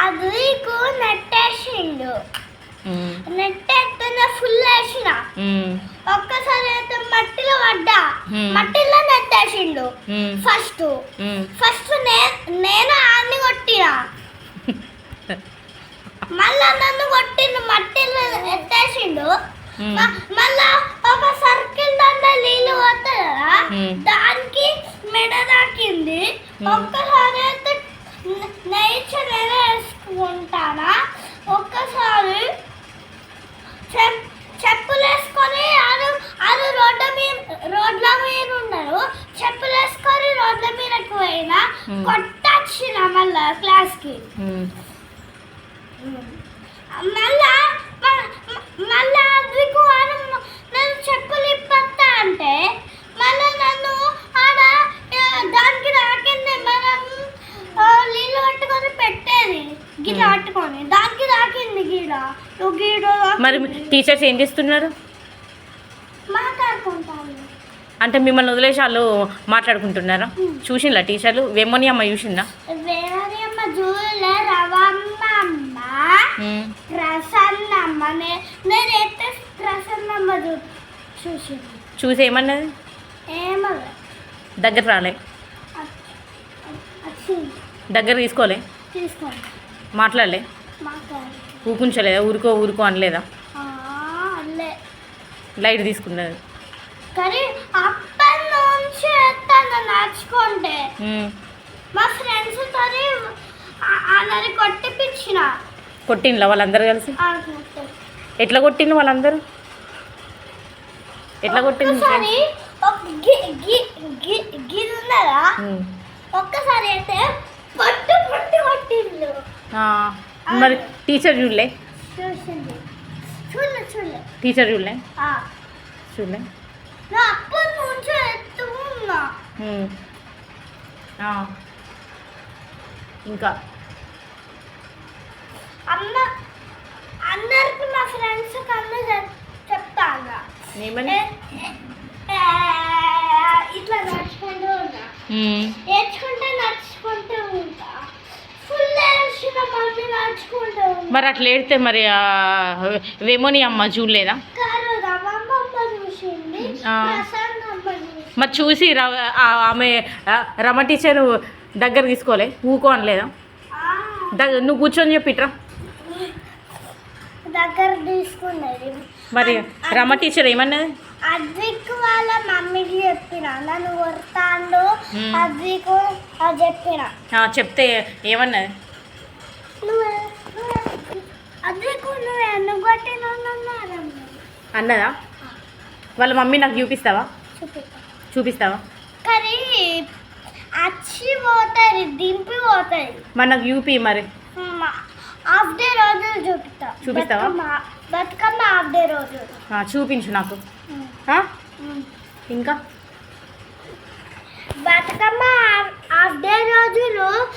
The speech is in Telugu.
అదికు నెట్టేసిండు. నెట్టేస్తున్న ఫుల్ వేసిన. ఒక్కసారి అయితే మట్టిలో పడ్డా. మట్టిలో నెట్టేసిండు. ఫస్ట్. ఫస్ట్ నేను ఆన్ని కొట్టిన. మళ్ళా నన్ను కొట్టిండు మట్టిలో ఎత్తేసిండు. మళ్ళా ఒక సర్కిల్ దాంట్లో నీళ్ళు Hmm. దానికి మెడ తాకింది Hmm. ఒక్కసారి నేచర్ వేసుకుంటానా ఒక్కసారి చెప్ చెప్పులు వేసుకొని ఆరు ఆరు రోడ్ల మీద రోడ్ల మీద ఉన్నారు చెప్పులు వేసుకొని రోడ్ల మీదకి పోయినా. కొట్టచ్చిన మళ్ళా క్లాస్కి. మళ్ళా పట్టుకొని దానికి గీడ. గీడ మరి టీచర్స్ ఏం చేస్తున్నారు? మాట్లాడుకుంటాను అంటే మిమ్మల్ని వదిలేసి వాళ్ళు మాట్లాడుకుంటున్నారా. చూసిందా టీచర్లు? వేమోని అమ్మ చూసిందా? వేరే అమ్మ రవమ్మ అమ్మ ఉమ్, ప్రసన్నమ్మ నే- నేనైతే ప్రసన్నమ్మ చూ చూసింది. చూసి ఏమన్నది ఏమో దగ్గర రాలే. దగ్గర తీసుకోలే. తీసుకోండి మాట్లాడలే. మాట్లాడి ఊకుంచలేదా? ఊరుకో ఊరుకో అనలేదా? లైట్ తీసుకున్నది కానీ అప్పటి నుంచి ఎత్తాను నడుచుకుంటే ఉమ్, మా ఫ్రెండ్స్ తోని అందరి కొట్టిపించిన కొట్టిండ్లా వాళ్ళందరూ కలిసి. ఎట్లా కొట్టిండు వాళ్ళందరూ? ఎట్లా కొట్టింది ఒక్కసారి. ఒక్కసారి అయితే మరి టీచర్ చూడలే? టీచర్ చూడలే? చూడలే. ఇంకా? అన్న అందరికి మా ఫ్రెండ్స్ కన్నా చెప్- చెప్తాను ఇట్లా నడుచుకుంటూ ఉన్నా. నేర్చుకుంటే మరి అట్లా ఏడితే మరి వేమోని అమ్మ చూడలేదా? మరి చూసి ఆమె రమ టీచర్ దగ్గర తీసుకోలే ఊకో అనలేదా? దగ్గర నువ్వు కూర్చొని చెప్పిట్రా దగ్గర తీసుకున్నది. మరి రమ టీచర్ ఏమన్నది? అద్విక్ వాళ్ళ మమ్మీకి చెప్పిన నన్ను కొడతాండు. అద్విక్ చెప్పిన. చెప్తే ఏమన్నది? నువ్వు అద్విక్ నువ్వు ఎందుకు కొట్టినావు అన్నదా? వాళ్ళ మమ్మీ నాకు చూపిస్తావా? చూపిస్తా. చూపిస్తావా? వచ్చి పోతుంది దింపి మరి నాకు మరి. హాఫ్ డే చూపిస్తా. చూపిస్తావా? బతుకమ్మ- హాఫ్ డే రోజులు. ఆ, చూపించు నాకు? ఇంకా? బతుకమ్మ హాఫ్ డే రోజులు